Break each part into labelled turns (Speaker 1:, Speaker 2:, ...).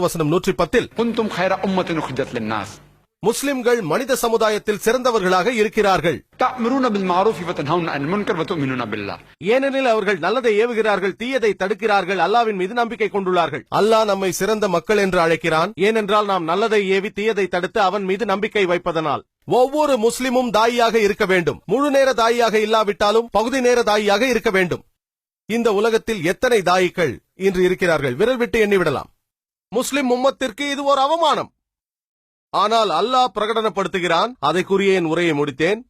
Speaker 1: வசனம் நூற்றி பத்தில் முஸ்லிம்கள் மனித சமுதாயத்தில் சிறந்தவர்களாக இருக்கிறார்கள். ஏனெனில் அவர்கள் நல்லதை ஏவுகிறார்கள் தீயதை தடுக்கிறார்கள் அல்லாவின் மீது நம்பிக்கை கொண்டுள்ளார்கள். அல்லாஹ் நம்மை சிறந்த மக்கள் என்று அழைக்கிறான். ஏனென்றால் நாம் நல்லதை ஏவி தீயதை தடுத்து அவன் மீது நம்பிக்கை வைப்பதனால். ஒவ்வொரு முஸ்லிமும் தாயியாக இருக்க வேண்டும். முழு நேர தாயியாக இல்லாவிட்டாலும் பகுதி நேர தாயியாக இருக்க வேண்டும். இந்த உலகத்தில் எத்தனை தாயிகள் இன்று இருக்கிறார்கள்? விரல் விட்டு எண்ணிவிடலாம். முஸ்லிம் உம்மத்திற்கு இது ஒரு அவமானம். ஆனால் அல்லாஹ் பிரகடனப்படுத்துகிறான். அதைக்குரிய என் உரையை முடித்தேன்.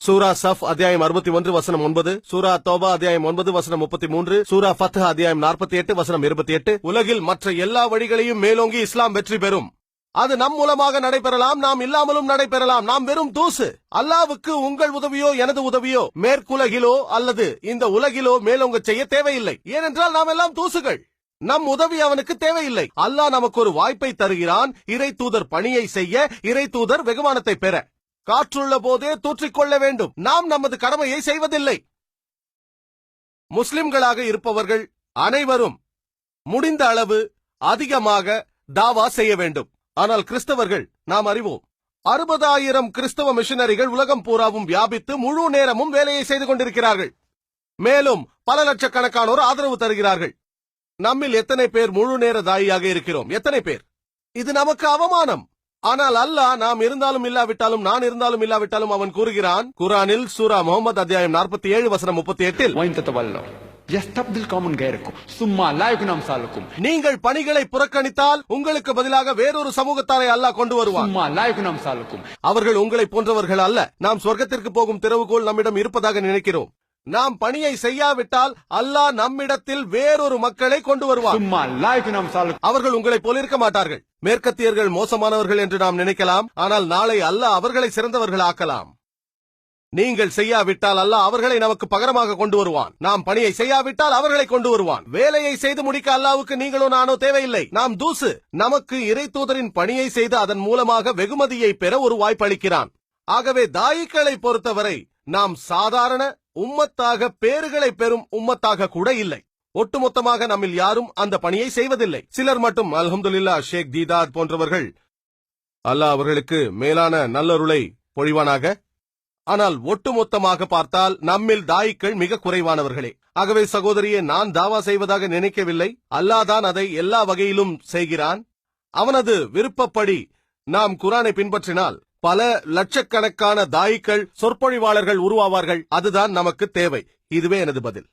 Speaker 1: சூரா சஃப் அத்தியாயம் அறுபத்தி ஒன்று வசனம் ஒன்பது சூரா தோபா அத்தியாயம் ஒன்பது வசனம் முப்பத்தி மூன்று சூரா ஃபத் அத்தியாயம் நாற்பத்தி எட்டு வசனம் இருபத்தி எட்டு. உலகில் மற்ற எல்லா வழிகளையும் மேலோங்கி இஸ்லாம் வெற்றி பெறும். அது நம் மூலமாக நடைபெறலாம் நாம் இல்லாமலும் நடைபெறலாம். நாம் வெறும் தூசு. அல்லாவுக்கு உங்கள் உதவியோ எனது உதவியோ மேற்குலகிலோ அல்லது இந்த உலகிலோ மேலோங்க செய்ய தேவையில்லை. ஏனென்றால் நாம் எல்லாம் தூசுகள். நம் உதவி அவனுக்கு தேவையில்லை. அல்லாஹ் நமக்கு ஒரு வாய்ப்பை தருகிறான். இறை தூதர் பணியை செய்ய இறை தூதர் வெகுமானத்தை பெற. காற்றுள்ள போதே தூற்றிக்கொள்ள வேண்டும். நாம் நமது கடமையை செய்வதில்லை. முஸ்லிம்களாக இருப்பவர்கள் அனைவரும் முடிந்த அளவு அதிகமாக தாவா செய்ய வேண்டும். ஆனால் கிறிஸ்தவர்கள் நாம் அறிவோம் அறுபதாயிரம் கிறிஸ்தவ மிஷனரிகள் உலகம் பூராவும் வியாபித்து முழு நேரமும் வேலையை செய்து கொண்டிருக்கிறார்கள். மேலும் பல லட்சக்கணக்கானோர் ஆதரவு தருகிறார்கள். நம்மில் எத்தனை பேர் முழு நேர தாயாக இருக்கிறோம்? எத்தனை பேர்? இது நமக்கு அவமானம். ஆனால் அல்லாஹ் நாம் இருந்தாலும் இல்லாவிட்டாலும் நான் இருந்தாலும் இல்லாவிட்டாலும் அவன் கூறுகிறான். குரானில் சூரா முகமது அத்தியாயம் நாற்பத்தி ஏழு வசனம் முப்பத்தி எட்டில் நீங்கள் பணிகளை புறக்கணித்தால் உங்களுக்கு பதிலாக வேறொரு சமூகத்தாரை அல்லாஹ் கொண்டு வருவான். அவர்கள் உங்களை போன்றவர்கள் அல்ல. நாம் சொர்க்கத்திற்கு போகும் திறவுகோல் நம்மிடம் இருப்பதாக நினைக்கிறோம். நாம் பணியை செய்யாவிட்டால் அல்லாஹ் நம்மிடத்தில் வேறொரு மக்களை கொண்டு
Speaker 2: வருவார்
Speaker 1: அவர்கள் உங்களை போலிருக்க மாட்டார்கள். மேற்கத்தியர்கள் மோசமானவர்கள் என்று நாம் நினைக்கலாம். ஆனால் நாளை அல்லாஹ் அவர்களை சிறந்தவர்கள் ஆக்கலாம். நீங்கள் செய்யாவிட்டால் அல்லாஹ் அவர்களை நமக்கு பகரமாக கொண்டு வருவான். நாம் பணியை செய்யாவிட்டால் அவர்களை கொண்டு வருவான். வேலையை செய்து முடிக்க அல்லாவுக்கு நீங்களும் நானோ தேவையில்லை. நாம் தூசு நமக்கு இறை தூதரின் பணியை செய்து அதன் மூலமாக வெகுமதியை பெற ஒரு வாய்ப்பு அளிக்கிறான். ஆகவே தாயிக்களை பொறுத்தவரை நாம் சாதாரண உம்மத்தாக பேறுகளை பெறும் உம்மத்தாக கூட இல்லை. ஒட்டுமொத்தமாக நம்மில் யாரும் அந்த பணியை செய்வதில்லை. சிலர் மட்டும் அல்ஹம்துல்லா ஷேக் தீதாத் போன்றவர்கள் அல்லாஹ் அவர்களுக்கு மேலான நல்லருளை பொழிவானாக? ஆனால் ஒட்டுமொத்தமாக பார்த்தால் நம்மில் தாய்க்கள் மிக குறைவானவர்களே. ஆகவே சகோதரியே நான் தாவா செய்வதாக நினைக்கவில்லை. அல்லாஹ் தான் அதை எல்லா வகையிலும் செய்கிறான். அவனது விருப்பப்படி நாம் குரானை பின்பற்றினால் பல லட்சக்கணக்கான தாய்க்கள் சொற்பொழிவாளர்கள் உருவாவார்கள். அதுதான் நமக்கு தேவை. இதுவே எனது பதில்.